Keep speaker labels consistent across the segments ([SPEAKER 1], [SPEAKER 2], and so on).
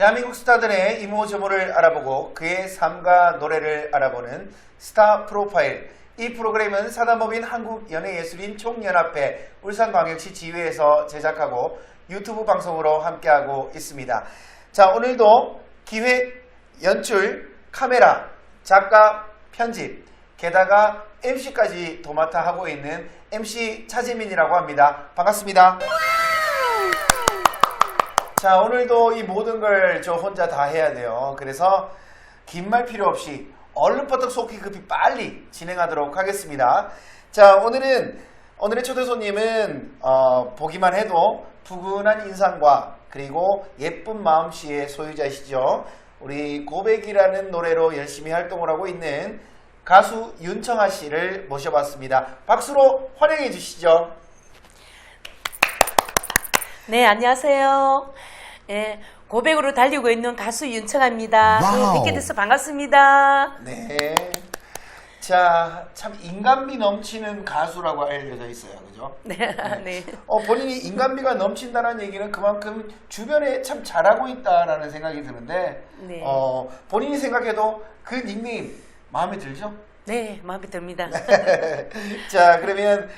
[SPEAKER 1] 대한민국 스타들의 이모저모를 알아보고 그의 삶과 노래를 알아보는 스타 프로파일. 이 프로그램은 사단법인 한국연예예술인 총연합회 울산광역시 지회에서 제작하고 유튜브 방송으로 함께하고 있습니다. 자, 오늘도 기획, 연출, 카메라, 작가, 편집, 게다가 MC까지 도맡아 하고 있는 MC 차재민이라고 합니다. 반갑습니다. 자, 오늘도 이 모든 걸 저 혼자 다 해야 돼요. 그래서 긴 말 필요 없이 얼른 버떡 속히 급히 빨리 진행하도록 하겠습니다. 자, 오늘은 오늘의 초대 손님은 어, 보기만 해도 푸근한 인상과 그리고 예쁜 마음씨의 소유자이시죠. 우리 고백이라는 노래로 열심히 활동을 하고 있는 가수 윤청아 씨를 모셔봤습니다. 박수로 환영해 주시죠.
[SPEAKER 2] 네, 안녕하세요. 예, 고백으로 달리고 있는 가수 윤청아입니다.
[SPEAKER 3] 와우.
[SPEAKER 2] 예, 뵙게 돼서 반갑습니다.
[SPEAKER 1] 네. 자, 참 인간미 넘치는 가수라고 알려져 있어요. 그죠?
[SPEAKER 2] 네, 네.
[SPEAKER 1] 어, 본인이 인간미가 넘친다는 얘기는 그만큼 주변에 참 잘하고 있다라는 생각이 드는데,
[SPEAKER 2] 네.
[SPEAKER 1] 어, 본인이 생각해도 그 닉네임 마음에 들죠?
[SPEAKER 2] 네, 마음에 듭니다.
[SPEAKER 1] 자, 그러면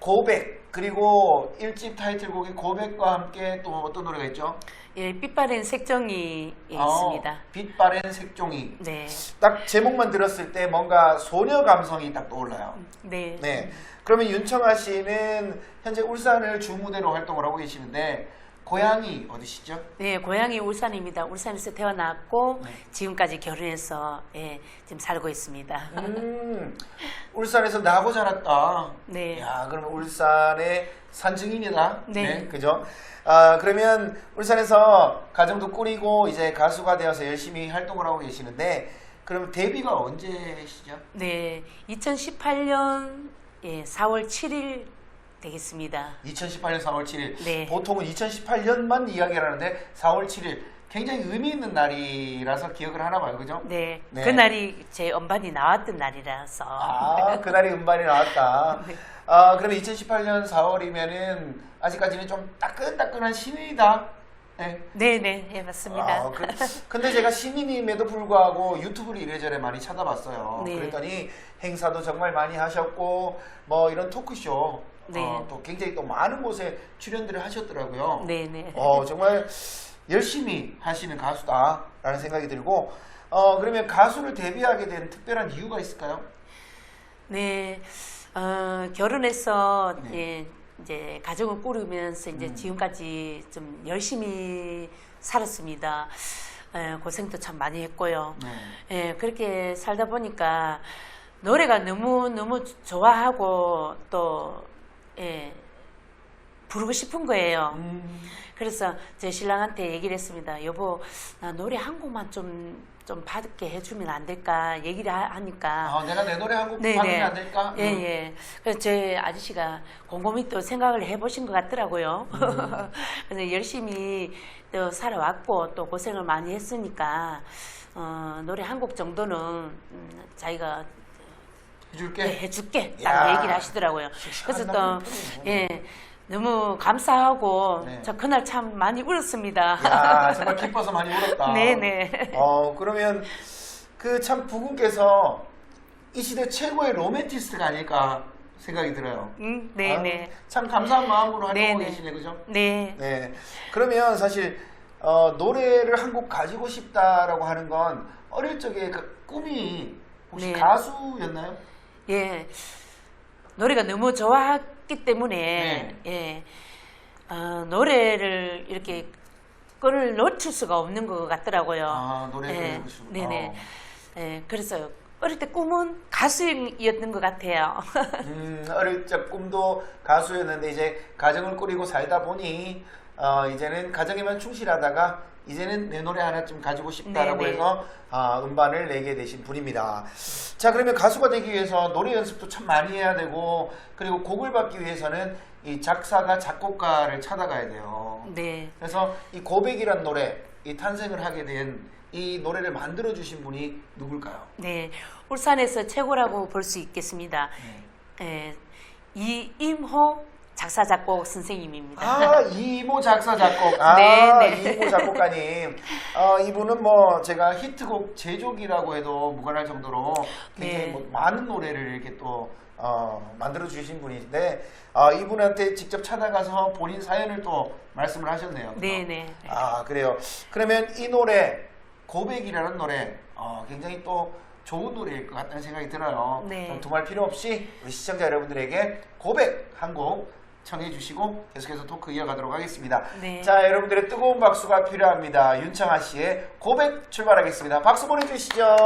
[SPEAKER 1] 고백, 그리고 일집 타이틀곡의 고백과 함께 또 어떤 노래가 있죠?
[SPEAKER 2] 예, 빛바랜 색종이 예,
[SPEAKER 1] 어,
[SPEAKER 2] 있습니다.
[SPEAKER 1] 빛바랜 색종이.
[SPEAKER 2] 네,
[SPEAKER 1] 딱 제목만 들었을 때 뭔가 소녀 감성이 딱 떠올라요.
[SPEAKER 2] 네.
[SPEAKER 1] 네. 그러면 윤청아 씨는 현재 울산을 주무대로 활동을 하고 계시는데 고향이 어디시죠?
[SPEAKER 2] 네, 고향이 울산입니다. 울산에서 태어났고
[SPEAKER 1] 네.
[SPEAKER 2] 지금까지 결혼해서 예, 지금 살고 있습니다.
[SPEAKER 1] 음, 울산에서 나고 자랐다.
[SPEAKER 2] 네.
[SPEAKER 1] 야, 그러면 울산의 산증인이다.
[SPEAKER 2] 네.
[SPEAKER 1] 그죠? 아, 그러면 울산에서 가정도 꾸리고 이제 가수가 되어서 열심히 활동을 하고 계시는데 그럼 데뷔가 언제시죠?
[SPEAKER 2] 네, 2018년 예, 4월 7일 되겠습니다.
[SPEAKER 1] 2018년 4월 7일.
[SPEAKER 2] 네.
[SPEAKER 1] 보통은 2018년만 이야기를 하는데 4월 7일. 굉장히 의미 있는 날이라서 기억을 하나 봐요. 그죠?
[SPEAKER 2] 네,
[SPEAKER 1] 네.
[SPEAKER 2] 그날이 제 음반이 나왔던 날이라서.
[SPEAKER 1] 아, 그날이 음반이 나왔다.
[SPEAKER 2] 네.
[SPEAKER 1] 아, 그러면 2018년 4월이면은 아직까지는 좀 따끈따끈한 신인이다. 네.
[SPEAKER 2] 네, 네, 예, 맞습니다.
[SPEAKER 1] 아, 그, 근데 제가 신인임에도 불구하고 유튜브를 이래저래 많이 찾아봤어요.
[SPEAKER 2] 네.
[SPEAKER 1] 그랬더니 행사도 정말 많이 하셨고 뭐 이런 토크쇼
[SPEAKER 2] 네.
[SPEAKER 1] 어, 또 굉장히 또 많은 곳에 출연들을 하셨더라고요.
[SPEAKER 2] 네, 네.
[SPEAKER 1] 어, 정말 열심히 하시는 가수다라는 생각이 들고 어, 그러면 가수를 데뷔하게 된 특별한 이유가 있을까요?
[SPEAKER 2] 네, 어, 결혼해서
[SPEAKER 1] 네.
[SPEAKER 2] 예, 이제 가정을 꾸리면서 이제
[SPEAKER 1] 음.
[SPEAKER 2] 지금까지 좀 열심히 살았습니다. 예, 고생도 참 많이 했고요.
[SPEAKER 1] 네.
[SPEAKER 2] 예, 그렇게 살다 보니까 노래가 너무 너무 좋아하고 또 예, 부르고 싶은 거예요.
[SPEAKER 1] 음,
[SPEAKER 2] 그래서 제 신랑한테 얘기를 했습니다. 여보, 나 노래 한 곡만 좀, 좀 받게 해주면 안 될까? 얘기를 하- 하니까.
[SPEAKER 1] 아, 내가 내 노래 한곡
[SPEAKER 2] 네네.
[SPEAKER 1] 받으면 안 될까?
[SPEAKER 2] 예,
[SPEAKER 1] 음.
[SPEAKER 2] 예. 그래서 제 아저씨가 곰곰이 또 생각을 해보신 것 같더라고요.
[SPEAKER 1] 음.
[SPEAKER 2] 그래서 열심히 또 살아왔고 또 고생을 많이 했으니까, 어, 노래 한 곡 정도는 음, 자기가
[SPEAKER 1] 해줄게.
[SPEAKER 2] 네, 해줄게.
[SPEAKER 1] 야.
[SPEAKER 2] 딱 얘기를 하시더라고요.
[SPEAKER 1] 씩씩한
[SPEAKER 2] 그래서 또. 예, 너무 감사하고,
[SPEAKER 1] 네.
[SPEAKER 2] 저 그날 참 많이 울었습니다.
[SPEAKER 1] 야, 정말 기뻐서 많이 울었다.
[SPEAKER 2] 네네.
[SPEAKER 1] 어, 그러면 그 참 부군께서 이 시대 최고의 로맨티스트가 아닐까 생각이 들어요.
[SPEAKER 2] 음, 네네.
[SPEAKER 1] 아, 참 감사한 마음으로 활동하고
[SPEAKER 2] 네네.
[SPEAKER 1] 계시네, 그죠?
[SPEAKER 2] 네.
[SPEAKER 1] 네. 그러면 사실 어, 노래를 한 곡 가지고 싶다라고 하는 건 어릴 적에 그 꿈이 혹시
[SPEAKER 2] 네.
[SPEAKER 1] 가수였나요?
[SPEAKER 2] 예. 노래가 너무 좋아했기 때문에,
[SPEAKER 1] 네.
[SPEAKER 2] 예. 어, 노래를 이렇게 끈을 놓칠 수가 없는 것 같더라고요.
[SPEAKER 1] 아, 노래를
[SPEAKER 2] 예,
[SPEAKER 1] 해보고 싶-
[SPEAKER 2] 네네.
[SPEAKER 1] 어.
[SPEAKER 2] 예, 그래서 어릴 때 꿈은 가수였던 것 같아요.
[SPEAKER 1] 음, 어릴 적 꿈도 가수였는데 이제 가정을 꾸리고 살다 보니 어, 이제는 가정에만 충실하다가 이제는 내 노래 하나 좀 가지고 싶다라고
[SPEAKER 2] 네네.
[SPEAKER 1] 해서 아, 음반을 내게 되신 분입니다. 자 그러면 가수가 되기 위해서 노래 연습도 참 많이 해야 되고 그리고 곡을 받기 위해서는 이 작사가 작곡가를 찾아가야 돼요.
[SPEAKER 2] 네.
[SPEAKER 1] 그래서 이 고백이란 노래 이 탄생을 하게 된 이 노래를 만들어 주신 분이 누굴까요?
[SPEAKER 2] 네. 울산에서 최고라고 볼 수 있겠습니다.
[SPEAKER 1] 네.
[SPEAKER 2] 예, 이임호
[SPEAKER 1] 작사 작곡 선생님입니다.
[SPEAKER 2] 아, 이모 작사 작곡. 아,
[SPEAKER 1] 네, 네.
[SPEAKER 2] 이모 작곡가님. 어, 이분은 뭐 제가 히트곡 제조기라고 해도 무관할 정도로 굉장히
[SPEAKER 1] 네.
[SPEAKER 2] 뭐 많은 노래를 이렇게 또 어, 만들어 주신 분인데 어, 이분한테 직접 찾아가서 본인 사연을 또 말씀을 하셨네요.
[SPEAKER 1] 네, 네.
[SPEAKER 2] 아, 그래요. 그러면 이 노래 고백이라는 노래 어, 굉장히 또 좋은 노래일 것 같다는 생각이 들어요.
[SPEAKER 1] 네.
[SPEAKER 2] 두말 필요 없이 우리 시청자 여러분들에게 고백 한곡 청해 주시고 계속해서 토크 이어가도록 하겠습니다.
[SPEAKER 1] 네.
[SPEAKER 2] 자, 여러분들의 뜨거운 박수가 필요합니다. 윤창아 씨의 고백 출발하겠습니다. 박수 보내주시죠.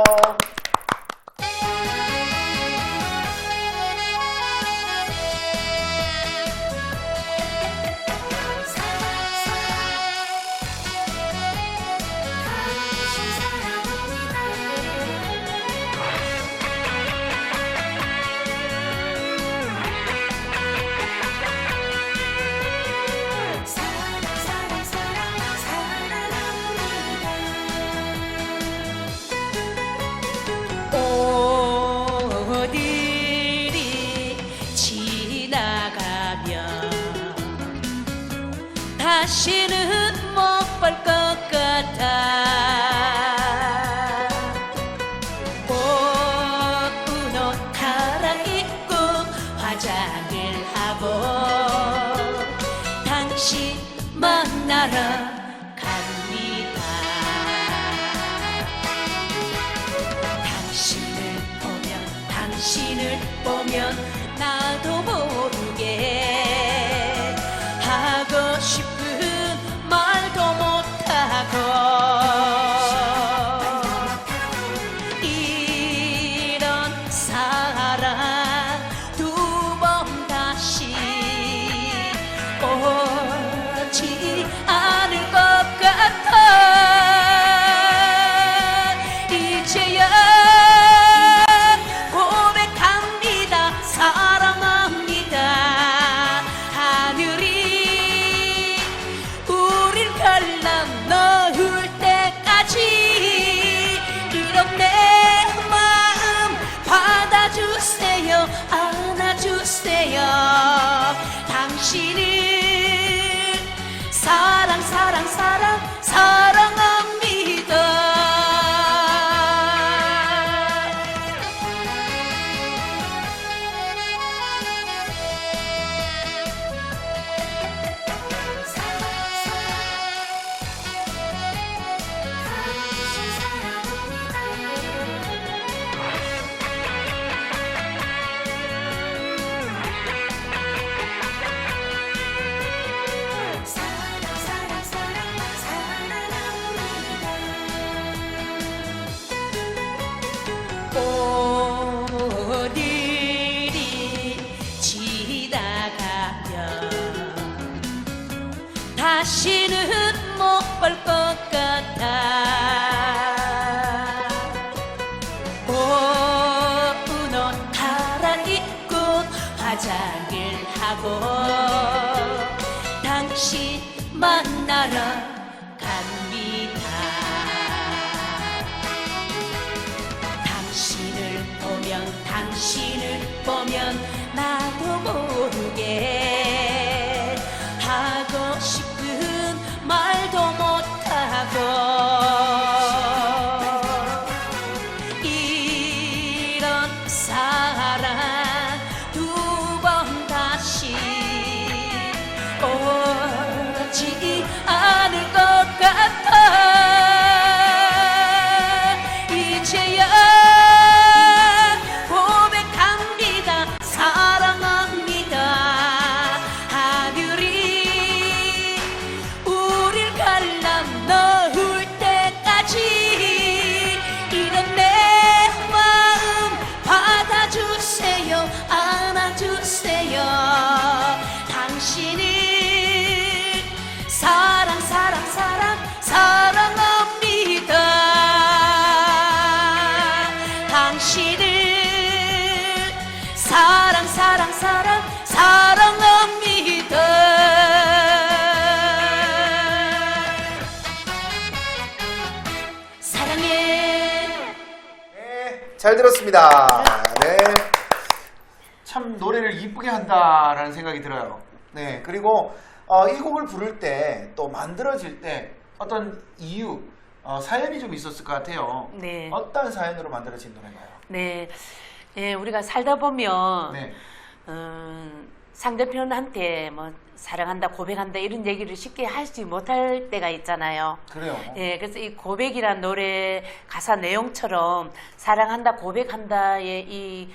[SPEAKER 2] 잘 들었습니다. 네. 참 노래를 이쁘게 한다라는 생각이 들어요.
[SPEAKER 1] 네, 그리고 어, 이 곡을 부를 때 또 만들어질 때 어떤 이유, 어, 사연이 좀 있었을 것 같아요.
[SPEAKER 2] 네.
[SPEAKER 1] 어떤 사연으로 만들어진 노래인가요?
[SPEAKER 2] 네. 예, 우리가 살다 보면
[SPEAKER 1] 네,
[SPEAKER 2] 음, 상대편한테 뭐 사랑한다, 고백한다 이런 얘기를 쉽게 하지 못할 때가 있잖아요.
[SPEAKER 1] 그래요.
[SPEAKER 2] 예, 그래서 이 고백이란 노래 가사 내용처럼 사랑한다, 고백한다의 이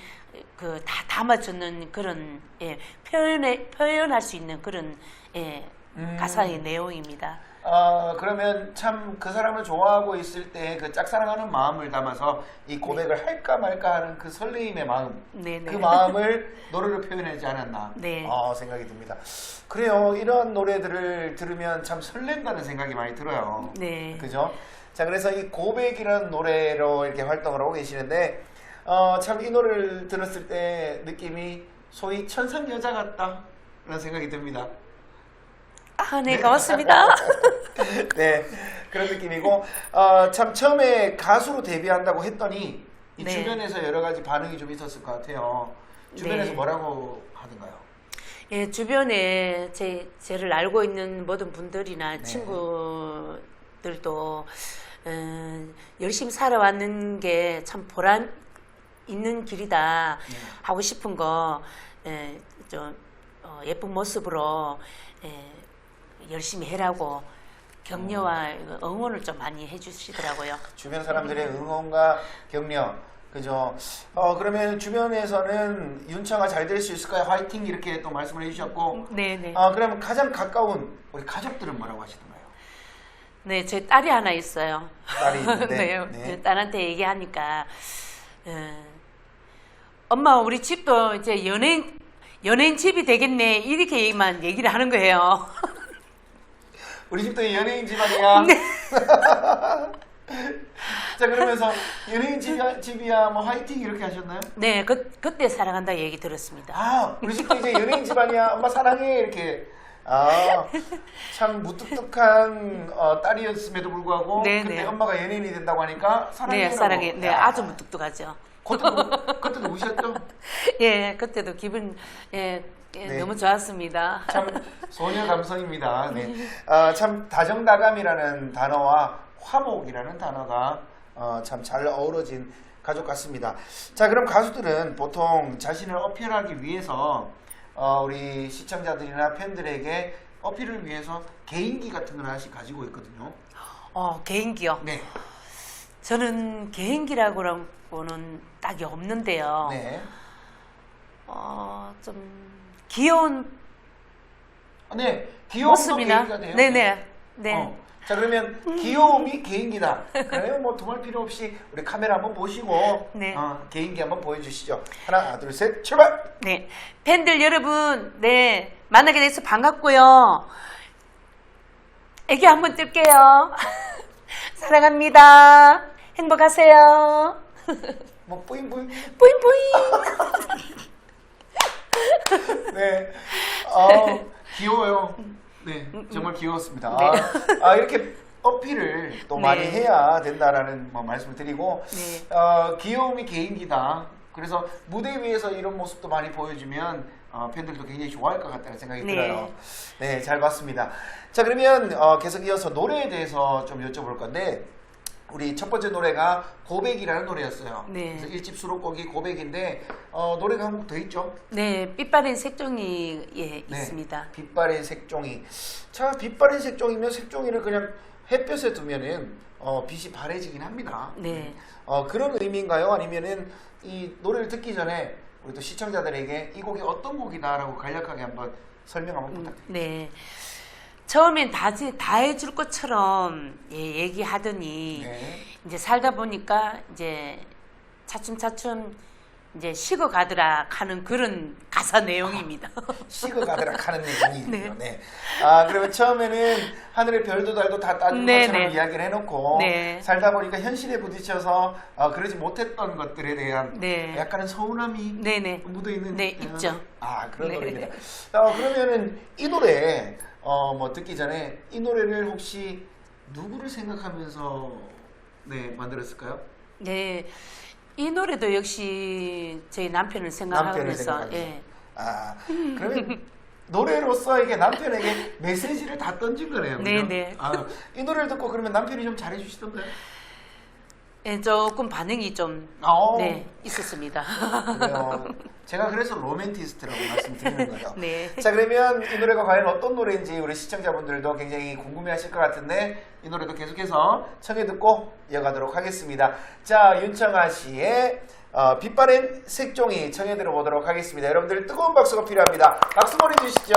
[SPEAKER 2] 그 다 담아주는 그런 예, 표현에 표현할 수 있는 그런 예,
[SPEAKER 1] 음.
[SPEAKER 2] 가사의 내용입니다.
[SPEAKER 1] 어, 그러면 참 그 사람을 좋아하고 있을 때 그 짝사랑하는 마음을 담아서 이 고백을 할까 말까 하는 그 설레임의 마음,
[SPEAKER 2] 네, 네.
[SPEAKER 1] 그 마음을 노래로 표현하지 않았나
[SPEAKER 2] 네.
[SPEAKER 1] 어, 생각이 듭니다. 그래요. 이런 노래들을 들으면 참 설렌다는 생각이 많이 들어요.
[SPEAKER 2] 네.
[SPEAKER 1] 그죠? 자, 그래서 이 고백이라는 노래로 이렇게 활동을 하고 계시는데, 어, 참 이 노래를 들었을 때 느낌이 소위 천상 여자 같다. 라는 생각이 듭니다.
[SPEAKER 2] 아, 네, 고맙습니다.
[SPEAKER 1] 네, 그런 느낌이고, 어, 참 처음에 가수로 데뷔한다고 했더니, 이
[SPEAKER 2] 네.
[SPEAKER 1] 주변에서 여러 가지 반응이 좀 있었을 것 같아요. 주변에서
[SPEAKER 2] 네.
[SPEAKER 1] 뭐라고 하던가요?
[SPEAKER 2] 예, 주변에 제, 저를 알고 있는 모든 분들이나
[SPEAKER 1] 네.
[SPEAKER 2] 친구들도 음, 열심히 살아왔는 게 참 보람 있는 길이다
[SPEAKER 1] 네.
[SPEAKER 2] 하고 싶은 거, 예, 좀 어, 예쁜 모습으로 예, 열심히 해라고 격려와 응원을 좀 많이 해주시더라고요.
[SPEAKER 1] 주변 사람들의 응원과 격려. 그죠? 어, 그러면 주변에서는 윤창아 잘될 수 있을까요? 화이팅! 이렇게 또 말씀을 해주셨고,
[SPEAKER 2] 네네.
[SPEAKER 1] 어, 그러면 가장 가까운 우리 가족들은 뭐라고 하시던가요?
[SPEAKER 2] 네, 제 딸이 하나 있어요.
[SPEAKER 1] 딸이 있는데,
[SPEAKER 2] 네,
[SPEAKER 1] 네.
[SPEAKER 2] 그 딸한테 얘기하니까 어, 엄마 우리 집도 이제 연예인 연예인 집이 되겠네 이렇게만 얘기를 하는 거예요.
[SPEAKER 1] 우리 집도 연예인 집안이야.
[SPEAKER 2] 네.
[SPEAKER 1] 자, 그러면서 연예인 집이야, 집이야, 뭐 화이팅! 이렇게 하셨나요?
[SPEAKER 2] 네, 그 그때 사랑한다 얘기 들었습니다.
[SPEAKER 1] 아, 우리 집도 이제 연예인 집안이야. 엄마 사랑해. 이렇게. 아, 참 무뚝뚝한 어, 딸이었음에도 불구하고
[SPEAKER 2] 네,
[SPEAKER 1] 그때
[SPEAKER 2] 네.
[SPEAKER 1] 엄마가 연예인이 된다고 하니까 사랑해.
[SPEAKER 2] 네, 사랑해. 네, 아주 무뚝뚝하죠.
[SPEAKER 1] 그때도, 그때도 우셨죠?
[SPEAKER 2] 예, 그때도 기분 예, 예,
[SPEAKER 1] 네.
[SPEAKER 2] 너무 좋았습니다.
[SPEAKER 1] 참 소녀 감성입니다. 네. 아, 참 다정다감이라는 단어와 화목이라는 단어가 어, 참 잘 어우러진 가족 같습니다. 자, 그럼 가수들은 보통 자신을 어필하기 위해서 어, 우리 시청자들이나 팬들에게 어필을 위해서 개인기 같은 걸 하나씩 가지고 있거든요.
[SPEAKER 2] 어, 개인기요.
[SPEAKER 1] 네.
[SPEAKER 2] 저는 개인기라고는 딱이 없는데요.
[SPEAKER 1] 네.
[SPEAKER 2] 어, 좀 귀여운
[SPEAKER 1] 아, 네. 귀여움도
[SPEAKER 2] 모습이나
[SPEAKER 1] 돼요.
[SPEAKER 2] 네네 네.
[SPEAKER 1] 어. 자 그러면 귀여움이 개인기다. 그러면 뭐 두말 필요 없이 우리 카메라 한번 보시고
[SPEAKER 2] 네.
[SPEAKER 1] 어, 개인기 한번 보여주시죠. 하나, 둘, 셋, 출발.
[SPEAKER 2] 네. 팬들 여러분, 네. 만나게 돼서 반갑고요. 애기 한번 뜰게요. 사랑합니다. 행복하세요.
[SPEAKER 1] 뭐 뿌잉 뿌잉.
[SPEAKER 2] 뿌잉뿌잉.
[SPEAKER 1] 네. 어, 귀여워요. 네, 정말 귀여웠습니다. 아, 아, 이렇게 어필을 또
[SPEAKER 2] 네.
[SPEAKER 1] 많이 해야 된다라는 뭐 말씀을 드리고
[SPEAKER 2] 네.
[SPEAKER 1] 어, 귀여움이 개인기다. 그래서 무대 위에서 이런 모습도 많이 보여주면 어, 팬들도 굉장히 좋아할 것 같다는 생각이
[SPEAKER 2] 네.
[SPEAKER 1] 들어요. 네, 잘 봤습니다. 자, 그러면 어, 계속 이어서 노래에 대해서 좀 여쭤볼 건데 우리 첫 번째 노래가 고백이라는 노래였어요.
[SPEAKER 2] 네.
[SPEAKER 1] 그래서 1집 수록곡이 고백인데 어, 노래가 한 곡 더 있죠?
[SPEAKER 2] 네. 빛바랜 색종이 예,
[SPEAKER 1] 네.
[SPEAKER 2] 있습니다.
[SPEAKER 1] 빛바랜 색종이. 자, 빛바랜 색종이면 색종이를 그냥 햇볕에 두면은 어, 빛이 바래지긴 합니다.
[SPEAKER 2] 네.
[SPEAKER 1] 어, 그런 의미인가요? 아니면은 이 노래를 듣기 전에 우리 또 시청자들에게 이 곡이 어떤 곡이다라고 간략하게 한번 설명 한번 부탁드립니다.
[SPEAKER 2] 네. 처음엔 다, 지- 다 해줄 것처럼 예, 얘기하더니
[SPEAKER 1] 네.
[SPEAKER 2] 이제 살다 보니까 이제 차츰차츰 이제 식어가더라 하는 그런 가사 내용입니다.
[SPEAKER 1] 식어가더라 하는 내용이군요.
[SPEAKER 2] 네.
[SPEAKER 1] 네. 아, 그러면 처음에는 하늘의 별도 달도 다 따준
[SPEAKER 2] 네,
[SPEAKER 1] 것처럼
[SPEAKER 2] 네.
[SPEAKER 1] 이야기를 해놓고
[SPEAKER 2] 네.
[SPEAKER 1] 살다 보니까 현실에 부딪혀서 어, 그러지 못했던 것들에 대한
[SPEAKER 2] 네.
[SPEAKER 1] 약간은 서운함이
[SPEAKER 2] 네 네.
[SPEAKER 1] 묻어 있는
[SPEAKER 2] 네, 있죠.
[SPEAKER 1] 아 그런
[SPEAKER 2] 네.
[SPEAKER 1] 노래입니다. 어, 그러면은 이 노래 어, 뭐 듣기 전에 이 노래를 혹시 누구를 생각하면서 네 만들었을까요?
[SPEAKER 2] 네. 이 노래도 역시 저희 남편을 생각하면서
[SPEAKER 1] 생각하면서.
[SPEAKER 2] 예.
[SPEAKER 1] 아 그러면
[SPEAKER 2] 노래로서 이게 남편에게 메시지를 다 던진 거네요. 그죠?
[SPEAKER 1] 네, 네.
[SPEAKER 2] 아, 이 노래를 듣고 그러면 남편이 좀 잘해주시던가요?
[SPEAKER 1] 예, 조금 반응이 좀
[SPEAKER 2] 어.
[SPEAKER 1] 네, 있었습니다.
[SPEAKER 2] 그래요. 제가 그래서 로맨티스트라고 말씀드리는 거예요.
[SPEAKER 1] 네.
[SPEAKER 2] 자 그러면 이 노래가 과연 어떤 노래인지 우리 시청자분들도 굉장히 궁금해하실 것 같은데 이 노래도 계속해서 청해 듣고 이어가도록 하겠습니다. 자 윤청아 씨의 어, 빛바랜 색종이 청해 들어보도록 하겠습니다. 여러분들 뜨거운 박수가 필요합니다. 박수 보내주시죠.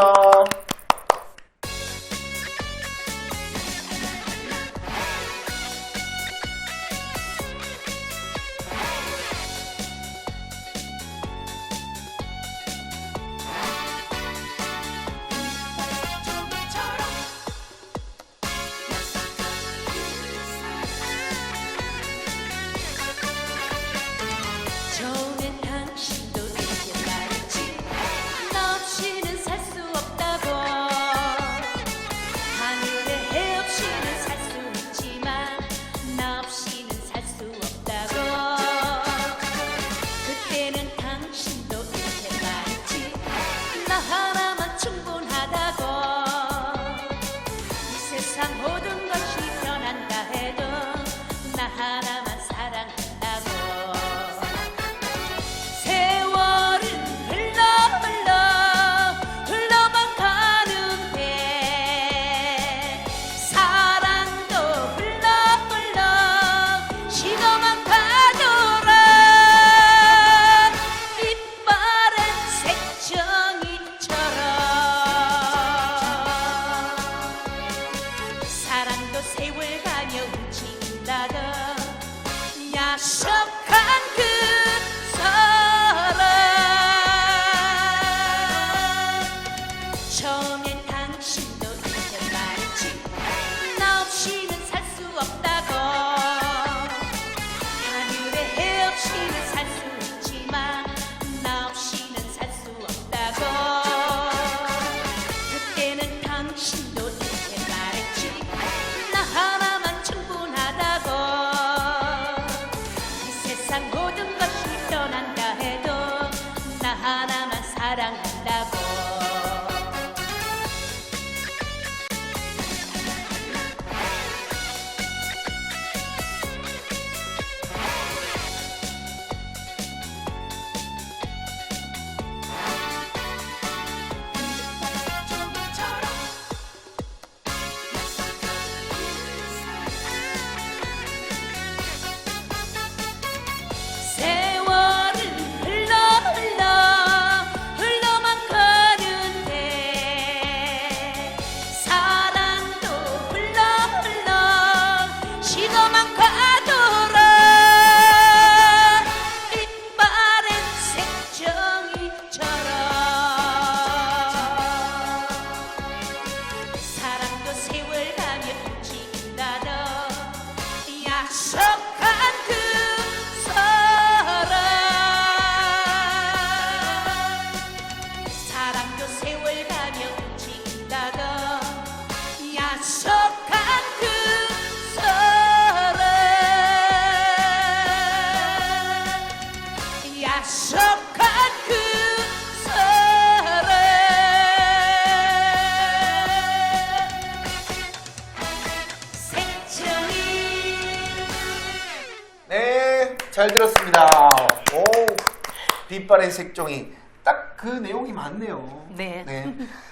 [SPEAKER 4] 빛바랜 색종이
[SPEAKER 2] 딱 그 내용이 맞네요.
[SPEAKER 1] 네.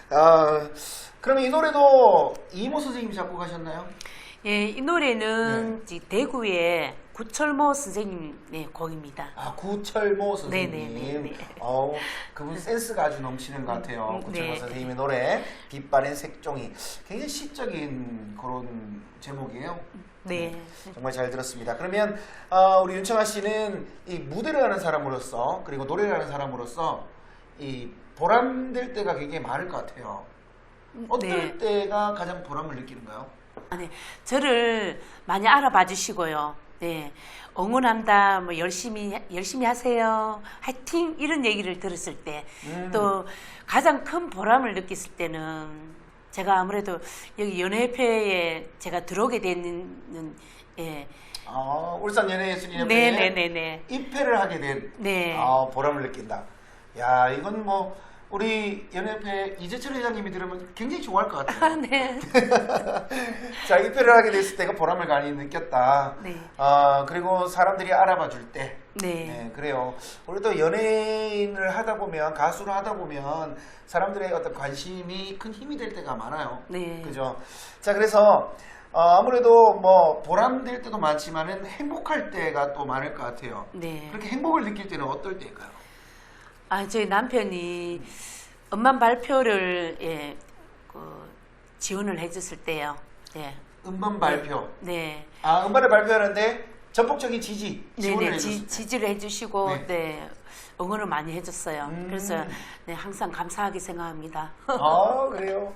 [SPEAKER 2] 아, 그러면 이 노래도 이모 선생님이 작곡하셨나요?
[SPEAKER 1] 예, 이 노래는 이 대구의 구철모 선생님 네, 곡입니다.
[SPEAKER 2] 아 구철모 선생님.
[SPEAKER 1] 네네네네.
[SPEAKER 2] 어우, 그분 센스가 아주 넘치는 것 같아요.
[SPEAKER 1] 음,
[SPEAKER 2] 구철모
[SPEAKER 1] 네.
[SPEAKER 2] 선생님의 노래 빛바랜 색종이 굉장히 시적인 그런 제목이에요.
[SPEAKER 1] 네.
[SPEAKER 2] 정말 잘 들었습니다. 그러면 어, 우리 윤청아 씨는 이 무대를 하는 사람으로서 그리고 노래를 하는 사람으로서 이 보람될 때가 굉장히 많을 것 같아요. 어떨
[SPEAKER 1] 네.
[SPEAKER 2] 때가 가장 보람을 느끼는가요?
[SPEAKER 1] 아니, 저를 많이 알아봐 주시고요. 네. 응원한다, 뭐, 열심히, 열심히 하세요. 화이팅! 이런 얘기를 들었을 때,
[SPEAKER 2] 음.
[SPEAKER 1] 또 가장 큰 보람을 느꼈을 때는 제가 아무래도 여기 연예협회에 제가 들어오게 되는, 예.
[SPEAKER 2] 아, 울산 연예예술인협회에
[SPEAKER 1] 네네네네.
[SPEAKER 2] 입회를 하게 된
[SPEAKER 1] 네.
[SPEAKER 2] 아, 보람을 느낀다. 야, 이건 뭐
[SPEAKER 1] 우리 연예협회 이재철 회장님이 들으면 굉장히 좋아할 것 같아요.
[SPEAKER 2] 네.
[SPEAKER 1] 자, 입회를 하게 됐을 때가 보람을 많이 느꼈다.
[SPEAKER 2] 네.
[SPEAKER 1] 아, 그리고 사람들이 알아봐 줄 때.
[SPEAKER 2] 네.
[SPEAKER 1] 네, 그래요. 우리 또 연예인을 하다 보면, 가수를 하다 보면, 사람들의 어떤 관심이 큰 힘이 될 때가 많아요.
[SPEAKER 2] 네.
[SPEAKER 1] 그죠? 자, 그래서, 어, 아무래도 뭐, 보람될 때도 많지만은 행복할 때가 또 많을 것 같아요.
[SPEAKER 2] 네.
[SPEAKER 1] 그렇게 행복을 느낄 때는 어떨 때일까요?
[SPEAKER 2] 아, 저희 남편이 음반 발표를 예, 그 지원을 해줬을 때요. 네.
[SPEAKER 1] 음반 발표.
[SPEAKER 2] 네.
[SPEAKER 1] 아, 음반을 발표하는데 전폭적인 지지, 지원을
[SPEAKER 2] 네네 지,
[SPEAKER 1] 때.
[SPEAKER 2] 지지를 해주시고
[SPEAKER 1] 네.
[SPEAKER 2] 네. 응원을 많이 해줬어요.
[SPEAKER 1] 음.
[SPEAKER 2] 그래서 네, 항상 감사하게 생각합니다.
[SPEAKER 1] 아, 그래요?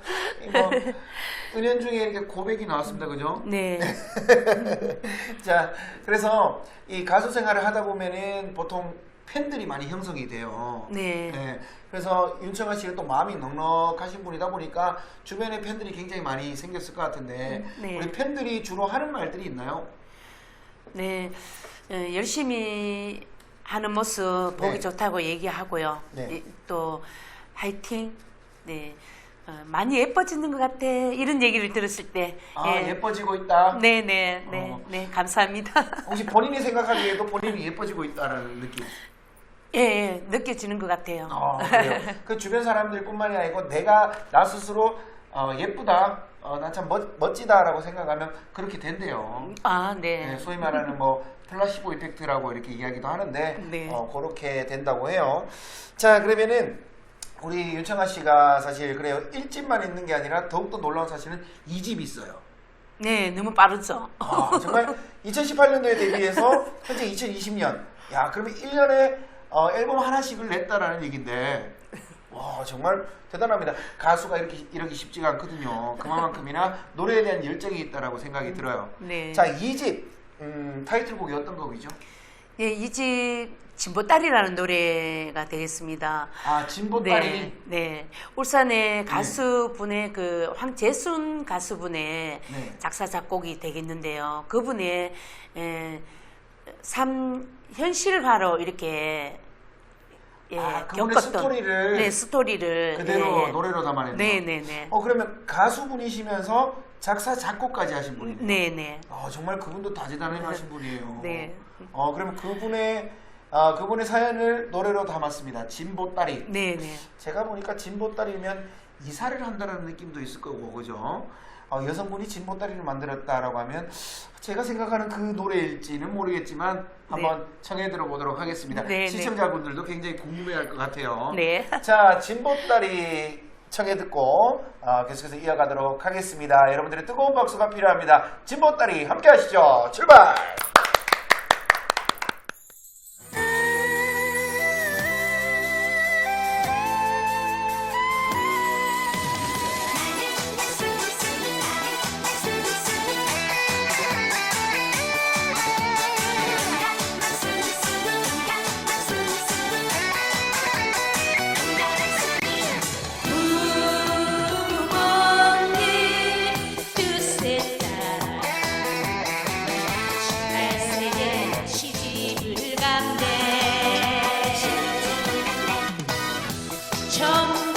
[SPEAKER 1] 뭐, 은연 중에 이렇게 고백이 나왔습니다. 그죠?
[SPEAKER 2] 네,
[SPEAKER 1] 자, 그래서 이 가수 생활을 하다 보면은 보통 팬들이 많이 형성이 돼요.
[SPEAKER 2] 네,
[SPEAKER 1] 네, 그래서 윤청아 씨가 또 마음이 넉넉하신 분이다 보니까 주변에 팬들이 굉장히 많이 생겼을 것 같은데
[SPEAKER 2] 네.
[SPEAKER 1] 우리 팬들이 주로 하는 말들이 있나요?
[SPEAKER 2] 네, 어, 열심히 하는 모습 보기
[SPEAKER 1] 네.
[SPEAKER 2] 좋다고 얘기하고요.
[SPEAKER 1] 네.
[SPEAKER 2] 네, 또 화이팅. 네, 어, 많이 예뻐지는 것 같아. 이런 얘기를 들었을 때,
[SPEAKER 1] 아, 예. 뻐지고 있다.
[SPEAKER 2] 네, 네, 네,
[SPEAKER 1] 어.
[SPEAKER 2] 네, 감사합니다.
[SPEAKER 1] 혹시 본인이 생각하기에도 본인이 예뻐지고 있다는 느낌?
[SPEAKER 2] 예, 예, 느껴지는 것 같아요.
[SPEAKER 1] 아, 그래요. 그 주변 사람들뿐만이 아니고 내가 나 스스로 어, 예쁘다, 어, 난 참 멋지다라고 생각하면 그렇게 된대요.
[SPEAKER 2] 아, 네.
[SPEAKER 1] 네, 소위 말하는 뭐 플라시보 이펙트라고 이렇게 이야기도 하는데
[SPEAKER 2] 네.
[SPEAKER 1] 어, 그렇게 된다고 해요. 자 그러면은 우리 윤청아 씨가 사실 그래요 1집만 있는 게 아니라 더욱더 놀라운 사실은 2집이 있어요.
[SPEAKER 2] 네, 너무 빠르죠.
[SPEAKER 1] 아, 정말 2018년도에 데뷔해서 현재 2020년. 야, 그러면 1년에 어, 앨범 하나씩을 냈다라는 얘긴데. 와, 정말 대단합니다. 가수가 이렇게 이러기 쉽지가 않거든요. 그만큼이나 노래에 대한 열정이 있다라고 생각이 들어요.
[SPEAKER 2] 네.
[SPEAKER 1] 자, 2집 음, 타이틀곡이 어떤 곡이죠?
[SPEAKER 2] 예, 이집 진보딸이라는 노래가 되겠습니다.
[SPEAKER 1] 아, 진보딸이
[SPEAKER 2] 네, 네. 울산의 가수분의 그 황재순 가수분의
[SPEAKER 1] 네.
[SPEAKER 2] 작사 작곡이 되겠는데요. 그분의 에, 삶 현실화로 이렇게 예,
[SPEAKER 1] 아, 그분의 스토리를
[SPEAKER 2] 네 스토리를
[SPEAKER 1] 그대로
[SPEAKER 2] 예.
[SPEAKER 1] 노래로 담아냈다.
[SPEAKER 2] 네, 네, 네.
[SPEAKER 1] 어, 그러면 가수분이시면서 작사 작곡까지 하신 분이네요.
[SPEAKER 2] 네, 네.
[SPEAKER 1] 아, 정말 그분도 다재다능하신 분이에요.
[SPEAKER 2] 네.
[SPEAKER 1] 어, 그러면 그분의 아, 그분의 사연을 노래로 담았습니다. 진보딸이.
[SPEAKER 2] 네, 네.
[SPEAKER 1] 제가 보니까 진보딸이면 이사를 한다는 느낌도 있을 거고, 그죠? 어, 여성분이 진보딸이를 만들었다라고 하면 제가 생각하는 그 노래일지는 모르겠지만 한번 청해 들어보도록 하겠습니다.
[SPEAKER 2] 네, 네.
[SPEAKER 1] 시청자분들도 굉장히 궁금해할 것 같아요.
[SPEAKER 2] 네.
[SPEAKER 1] 자, 진보딸이 청해 듣고 아, 계속해서 이어가도록 하겠습니다. 여러분들의 뜨거운 박수가 필요합니다. 진보딸이 함께 하시죠. 출발! chum.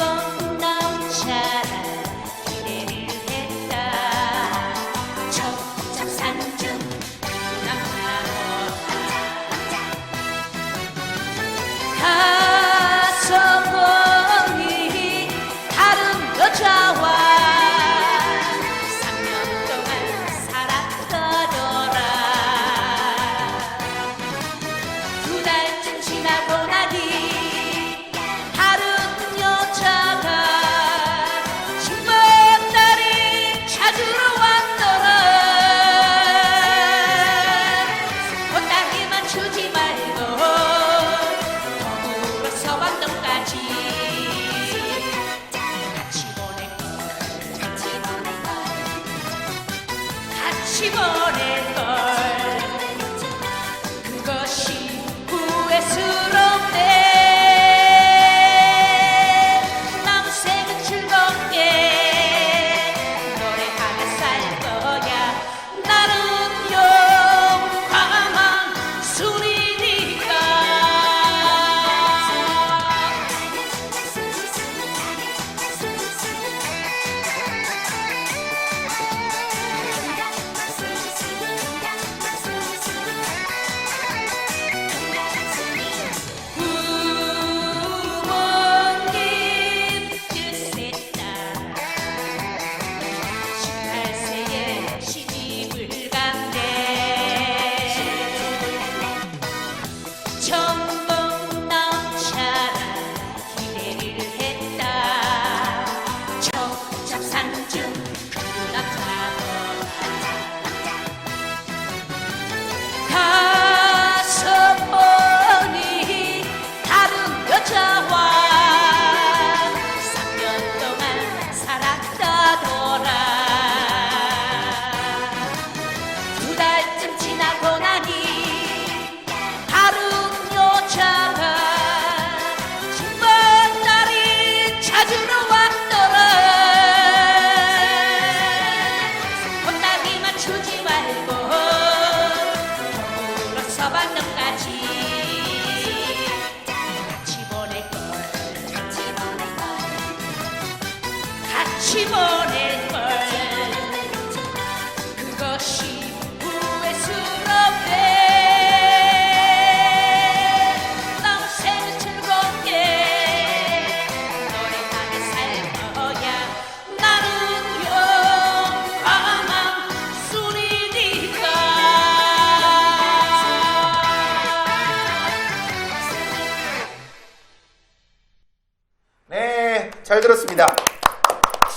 [SPEAKER 1] 잘 들었습니다.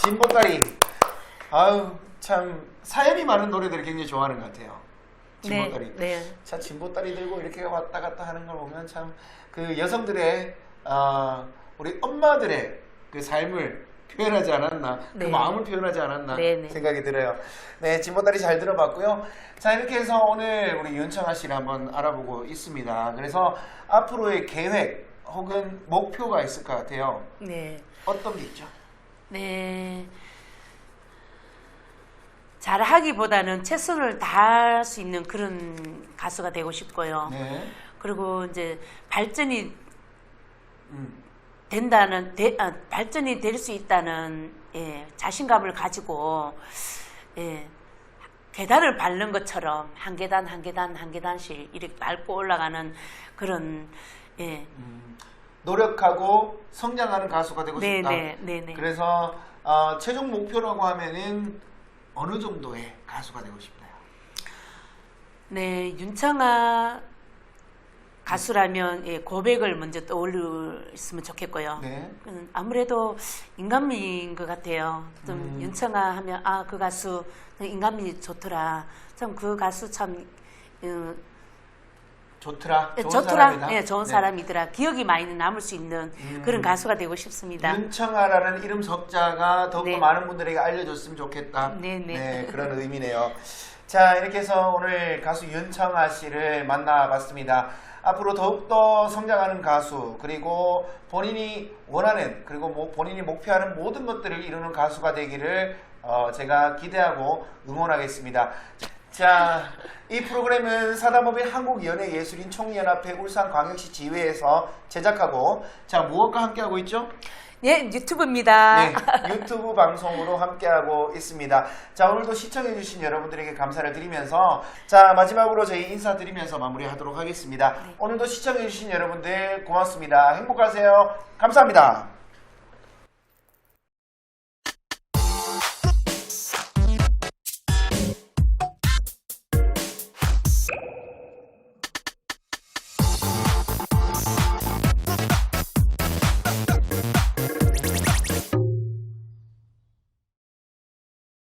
[SPEAKER 1] 진보다리. 아유, 참 사연이 많은 노래들을 굉장히 좋아하는 것 같아요. 진보다리.
[SPEAKER 2] 네, 네.
[SPEAKER 1] 자, 진보다리 들고 이렇게 왔다 갔다 하는 걸 보면 참 그 여성들의 어, 우리 엄마들의 그 삶을 표현하지 않았나, 그
[SPEAKER 2] 네.
[SPEAKER 1] 마음을 표현하지 않았나
[SPEAKER 2] 네, 네.
[SPEAKER 1] 생각이 들어요. 네, 진보다리 잘 들어봤고요. 자, 이렇게 해서 오늘 우리 윤청아 씨를 한번 알아보고 있습니다. 그래서 앞으로의 계획 혹은 목표가 있을 것 같아요.
[SPEAKER 2] 네.
[SPEAKER 1] 어떤 게 있죠?
[SPEAKER 2] 네. 잘하기보다는 최선을 다할 수 있는 그런 가수가 되고 싶고요.
[SPEAKER 1] 네.
[SPEAKER 2] 그리고 이제 발전이
[SPEAKER 1] 음.
[SPEAKER 2] 된다는 대- 아, 발전이 될 수 있다는 예, 자신감을 가지고 예, 계단을 밟는 것처럼 한 계단 한 계단 한 계단씩 이렇게 밟고 올라가는 그런 예,
[SPEAKER 1] 노력하고 성장하는 가수가 되고
[SPEAKER 2] 네,
[SPEAKER 1] 싶다.
[SPEAKER 2] 네, 네, 네.
[SPEAKER 1] 그래서 어, 최종 목표라고 하면은 어느 정도의 가수가 되고 싶나요?
[SPEAKER 2] 네, 윤창아 가수라면 예, 고백을 먼저 떠올렸으면 좋겠고요.
[SPEAKER 1] 네.
[SPEAKER 2] 음, 아무래도 인간미인 것 같아요. 좀
[SPEAKER 1] 음.
[SPEAKER 2] 윤창아 하면 아 그 가수 인간미 좋더라. 참 그 가수 참 어,
[SPEAKER 1] 좋더라. 좋은
[SPEAKER 2] 좋더라.
[SPEAKER 1] 사람이다.
[SPEAKER 2] 예, 좋은
[SPEAKER 1] 네.
[SPEAKER 2] 사람이더라. 기억이 많이 남을 수 있는
[SPEAKER 1] 음.
[SPEAKER 2] 그런 가수가 되고 싶습니다.
[SPEAKER 1] 윤청아라는 이름 석자가 더욱더
[SPEAKER 2] 네.
[SPEAKER 1] 많은 분들에게 알려줬으면 좋겠다.
[SPEAKER 2] 네, 네.
[SPEAKER 1] 그런 의미네요. 자, 이렇게 해서 오늘 가수 윤청아 씨를 만나봤습니다. 앞으로 더욱더 성장하는 가수, 그리고 본인이 원하는, 그리고 뭐 본인이 목표하는 모든 것들을 이루는 가수가 되기를 어, 제가 기대하고 응원하겠습니다. 자, 이 프로그램은 사단법인 한국연예예술인 총연합회 울산광역시 지회에서 제작하고, 자, 무엇과 함께하고 있죠?
[SPEAKER 2] 예, 유튜브입니다.
[SPEAKER 1] 네, 유튜브 방송으로 함께하고 있습니다. 자, 오늘도 시청해주신 여러분들에게 감사를 드리면서, 자, 마지막으로 저희 인사드리면서 마무리하도록 하겠습니다. 오늘도 시청해주신 여러분들 고맙습니다. 행복하세요. 감사합니다.